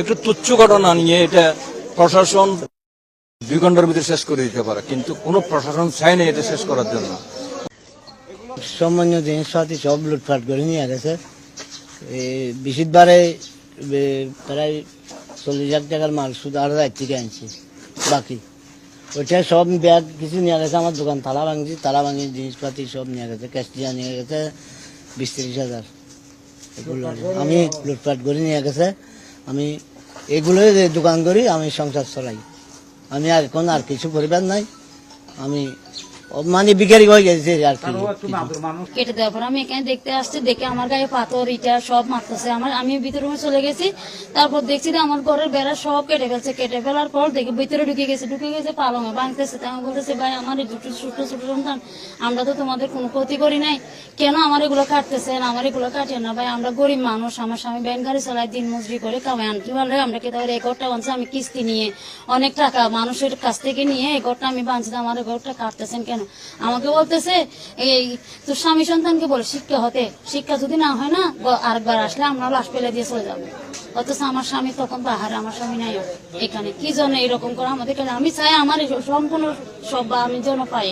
একটু তুচ্ছ ঘটনা নিয়ে এটা প্রশাসন দুই ঘণ্টার ভিতরে শেষ করে দিতে পারে, কিন্তু কোনো প্রশাসন চায় না এটা শেষ করার জন্য। সামান্য জিনিসপাতি সব লুটপাট করে নিয়ে গেছে। এই প্রায় চল্লিশ হাজার টাকার মাল শুধু আরও থেকে আনছি, বাকি। ওইটা সব ব্যাগ কিছু নিয়ে গেছে, আমার দোকান তালা ভাঙছি, তালা ভাঙি জিনিসপাতি সব নিয়ে গেছে ক্যাশটিয়া নিয়ে গেছে, বিশ তিরিশ হাজার। আমি লুটপাট করে নিয়ে গেছে। আমি এগুলোই দোকান করি, আমি সংসার চলাই। আমি আর এখন আর কিছু পরিবার নাই। আমি মানে বিকারি হয়ে গেছে আর কি। কেটে দেওয়ার পর আমি এখানে দেখতে আসছি দেখে আমার গায়ে পাথর ইটা সব মারতেছে আমার। আমি ভিতরে রুমে চলে গেছি তারপর দেখছি যে আমার ঘরের বেড়া সব কেটে ফেলছে। কেটে ফেলার পর দেখি ভিতরে ঢুকে গেছে ঢুকে গেছে পালঙে ভাঙতেছে আমি বলতেছে ভাই আমার দুটো ছোট ছোট সন্তান আমরা তো তোমাদের কোনো ক্ষতি করি নাই। কেন আমার এগুলো কাটতেছেন? আমার এগুলো কাটেন না ভাই আমরা গরিব মানুষ। আমার স্বামী ব্যান গাড়ি চালায় দিন মজুরি করে কামাই আনতে পারলে আমরা কে তাহলে এই ঘরটা বানছি আমি কিস্তি নিয়ে অনেক টাকা মানুষের কাছ থেকে নিয়ে এই ঘরটা আমি বানছি আমার ঘরটা কাটতেছেন কেন? আমাকে বলতেছে, এই, তোর স্বামী সন্তানকে বলে শিক্ষা হতে। শিক্ষা যদি না হয় না আরেকবার আসলে আমরা লাশ পেলে দিয়ে চলে যাব। অথচ আমার স্বামী তখন বাহারে আমার স্বামী নাই এখানে কি জন্য এরকম করে আমাদের কাছে আমি চাই আমার সম্পূর্ণ সব বা আমি যেন পাই।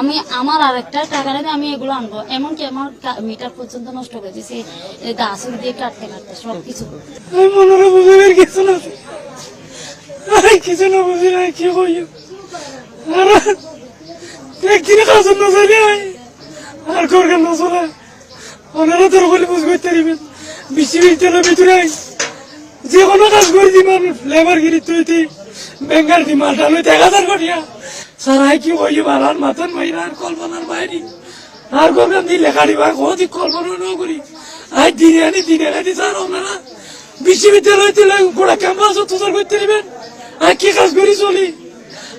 আমি, আমার আর একটা টাকা নিয়ে আমি এগুলো আনব। এমনকি আমার মিটার পর্যন্ত নষ্ট করে দিয়েছি। গাছ দিয়ে কাটতে কাটতে সব কিছু কিছু না বুঝি না কি কই আর একদিনে কাজ না জানি আর করবেন না চলে ওনারা তোর বলে বুঝ করতে দিবেন বিশ্ববিদ্যালয়ের ভিতরে। যে কোনো কাজ করে দি মানুষ লেবার গিরি তুই তুই বেঙ্গার দি মালটা লই দেখা যার করিয়া সারাই কি কই বালার মাথার মাইরা আর কল্পনার বাইরে আর করবেন দি লেখা দিবা কদি কল্পনা ন করি। আই দিনে আনি দিনে আনি, স্যার ওনারা বিশ্ববিদ্যালয় দিলে গোড়া ক্যাম্পাস তুষার করতে দিবেন আর কি কাজ করি চলি?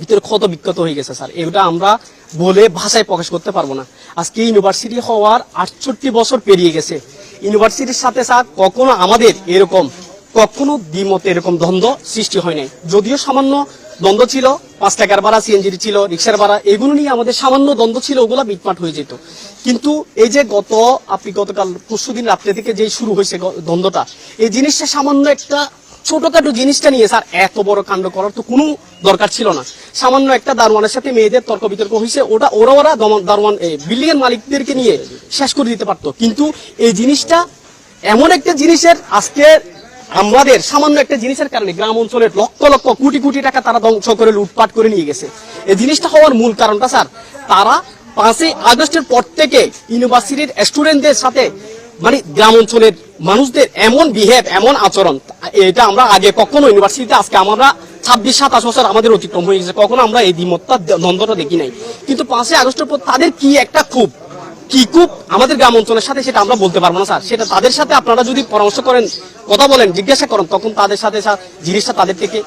ভিতরে ক্ষত বিক্ষত হয়ে গেছে, স্যার। এটা আমরা বলে ভাষায় প্রকাশ করতে পারব না। আজকে ইউনিভার্সিটি হওয়ার আটষট্টি বছর পেরিয়ে গেছে। ইউনিভার্সিটির সাথে, স্যার, কখনো আমাদের এরকম, কখনো দ্বিমত এরকম দ্বন্দ্ব সৃষ্টি হয় নাই। যদিও সামান্য দ্বন্দ্ব ছিল, পাঁচ টাকার ভাড়া সিএনজির ছিল, রিক্সার ভাড়া, এগুলো নিয়ে আমাদের সামান্য দ্বন্দ্ব ছিল, ওগুলো মিটমাট হয়ে যেত। কিন্তু এই যে গত, আপনি গতকাল পরশু দিন রাত্রে থেকে যে শুরু হয়েছে দ্বন্দ্বটা, এই জিনিসটা সামান্য একটা ছোটখাটো জিনিসটা নিয়ে, স্যার, এত বড় কাণ্ড করার তো কোনো দরকার ছিল না। সামান্য একটা দারোয়ানের সাথে মেয়েদের তর্ক বিতর্ক হয়েছে ওটা ওরা ওরা দারোয়ান বিল্ডিং এর মালিকদেরকে নিয়ে শেষ করে দিতে পারতো। কিন্তু এই জিনিসটা এমন একটা জিনিসের আজকে আমাদের সামান্য একটা জিনিসের কারণে গ্রাম অঞ্চলের লক্ষ লক্ষ কোটি কোটি টাকা তারা ধ্বংস করে, লুটপাট করে নিয়ে গেছে। এই জিনিসটা হওয়ার মূল কারণটা, স্যার, তারা পাঁচই আগস্টের পর থেকে ইউনিভার্সিটির স্টুডেন্টদের সাথে মানে গ্রাম অঞ্চলের মানুষদের এমন বিহেভ এমন আচরণ, এটা আমরা আগে কখনো ইউনিভার্সিটিতে আজকে আমরা ছাব্বিশ, সাতাশ বছর আমাদের অতিক্রম হয়ে গেছে। কখনো আমরা এই দ্বিমতটা, দ্বন্দ্বটা দেখি নাই। কিন্তু পাঁচই আগস্টের পর তাদের কি একটা খুব কি খুব আমাদের গ্রাম অঞ্চলের সাথে, সেটা আমরা বলতে পারব না, স্যার। সেটা তাদের সাথে আপনারা যদি পরামর্শ করেন, কথা বলেন, জিজ্ঞাসা করেন, তখন তাদের সাথে জিনিসটা তাদের থেকে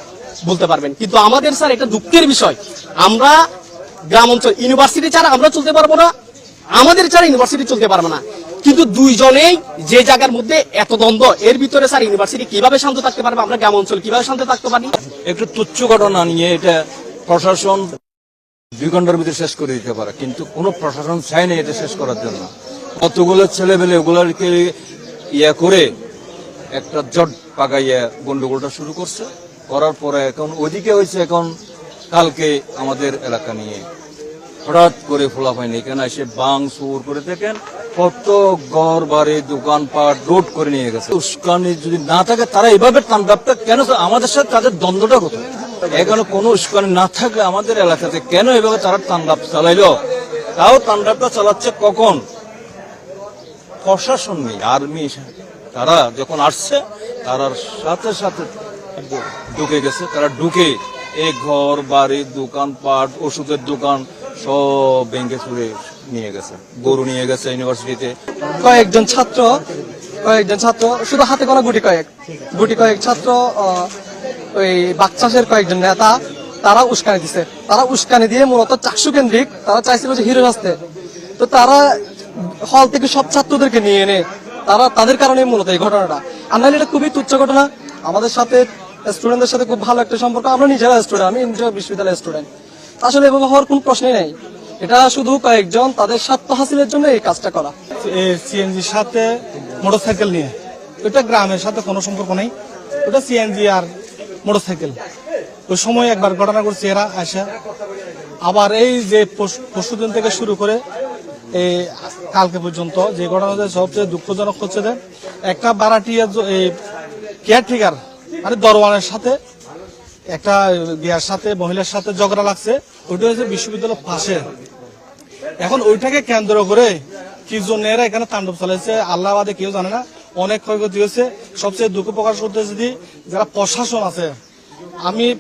বলতে পারবেন। কিন্তু আমাদের, স্যার, এটা দুঃখের বিষয়। আমরা গ্রাম অঞ্চল ইউনিভার্সিটি ছাড়া আমরা চলতে পারব না। আমাদের ছাড়া ইউনিভার্সিটি চলতে পারব না। কিন্তু দুইজনেই যে জায়গার মধ্যে এত দ্বন্দ্ব, এর ভিতরে স্যার ইউনিভার্সিটি কীভাবে শান্ত থাকতে পারবে? আমরা গ্রাম অঞ্চল কীভাবে শান্ত থাকতে পারি? একটু তুচ্ছ ঘটনা নিয়ে এটা প্রশাসন দুই ঘণ্টার ভিতরে শেষ করে দিতে পারে, কিন্তু কোনো প্রশাসন চাই না এটা শেষ করার জন্য। কতগুলো ছেলেবেলে ওগুলাকে ইয়া করে একটা জট পাকাইয়া গন্ডগোলটা শুরু করছে, করার পরে এখন ওইদিকে হয়েছে এখন কালকে আমাদের এলাকা নিয়ে হঠাৎ করে ফোলা পায়নি এখানে এসে বাং সুর করে দেখেন, কত ঘর বাড়ি, দোকানপাট রোড করে নিয়ে গেছে। উস্কানি যদি না থাকে, তারা এভাবে তাণ্ডবটা কেন? আমাদের সাথে তাদের দ্বন্দ্বটা কত এখানে কোনো উস্কানি না থাকলে আমাদের এলাকাতে কেন এভাবে তারা তাণ্ডব চালাইলো? তাও তাণ্ডবটা চালাচ্ছে কখন? প্রশাসন নেই, আর্মি তারা যখন আসছে তারার সাথে সাথে ঢুকে গেছে। তারা ঢুকে এই ঘর বাড়ি, দোকানপাট, ওষুধের দোকান সব ভেঙে চুরে নিয়ে গেছে, গরু নিয়ে গেছে ইউনিভার্সিটিতে কয়েকজন ছাত্র কয়েকজন ছাত্র, শুধু হাতে গোনা গুটি কয়েক গুটি কয়েক ছাত্র ওই বাকচাষের কয়েকজন নেতা, তারা উস্কানি দিছে। তারা উস্কানি দিয়ে মূলত চাকসু কেন্দ্রিক, তারা চাইছিল যে হিরো আসতে তো তারা হল থেকে সব ছাত্রদেরকে নিয়ে এনে, তারা তাদের কারণে মূলত এই ঘটনাটা। আমরা এটা খুবই তুচ্ছ ঘটনা। আমাদের সাথে স্টুডেন্টদের সাথে খুব ভালো একটা সম্পর্ক। আমরা নিজেরা স্টুডেন্ট আমি নিজেও বিশ্ববিদ্যালয়ের স্টুডেন্ট আসলে এভাবে হওয়ার কোন প্রশ্নই নেই। এটা শুধু কয়েকজন তাদের স্বার্থ হাসিলের জন্য এই কাজটা করা। সিএনজির সাথে মোটরসাইকেল নিয়ে। ওটা গ্রামের সাথে কোনো সম্পর্ক নেই। ওটা সিএনজি আর মোটরসাইকেল। ওই সময় একবার ঘটনা করছে এরা আসা। আবার এই যে পরশুদিন থেকে শুরু করে এই কালকে পর্যন্ত যে ঘটনাটা সবচেয়ে দুঃখজনক হচ্ছে যে একটা বারাটিয়া কেয়ারটেকার মানে দরওয়ানের সাথে একটা বিয়ার সাথে, মহিলার সাথে ঝগড়া লাগছে, ওইটা হচ্ছে বিশ্ববিদ্যালয় পাশে এখন ওইটাকে কেন্দ্র করে কি জন্য এরা এখানে তাণ্ডব চালাইছে, আল্লাহ বাদে কেউ জানে না, অনেক ক্ষয়ক্ষতি হয়েছে। সবচেয়ে দুঃখ প্রকাশ করতেছে যে, যারা প্রশাসন আছে, আমি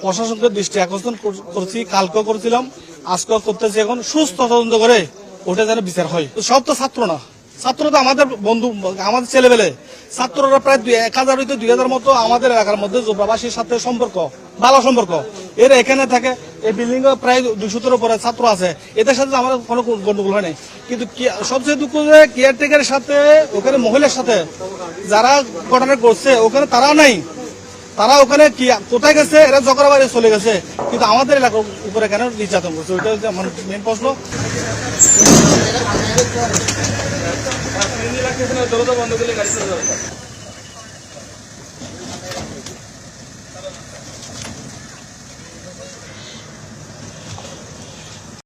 প্রশাসনকে দৃষ্টি আকর্ষণ কর- করছি, কালকেও করছিলাম, আজকেও করতেছি এখন, সুস্থ তদন্ত করে ওটা যেন বিচার হয়। সব তো ছাত্র না। ছাত্র তো আমাদের বন্ধু, আমাদের ছেলেবেলে। ছাত্ররা প্রায় দুই এক হাজার হইতে দুই হাজার মতো আমাদের এলাকার মধ্যে জোবরাবাসীর সাথে সম্পর্ক ভালো সম্পর্ক। এর এখানে থাকে, এই বিল্ডিং প্রায় দুশোর উপরে ছাত্র আছে। এদের সাথে আমাদের কোনো গন্ডগোল হয় নাই। কিন্তু সবচেয়ে দুঃখ যে কেয়ারটেকারের সাথে, ওখানে মহিলার সাথে যারা ঘটনা করছে ওখানে তারা নাই। তারা ওখানে কি, কোথায় গেছে, এরা জগড়া বাড়ি চলে গেছে। কিন্তু আমাদের এলাকার উপরে কেন নির্যাতন করছে? ওইটা হচ্ছে আমার মেন প্রশ্ন। ଆଜ୍ଞା ସାର୍ ତିନି ଲକ୍ଷ ଦରଦ ବନ୍ଦ କଲେ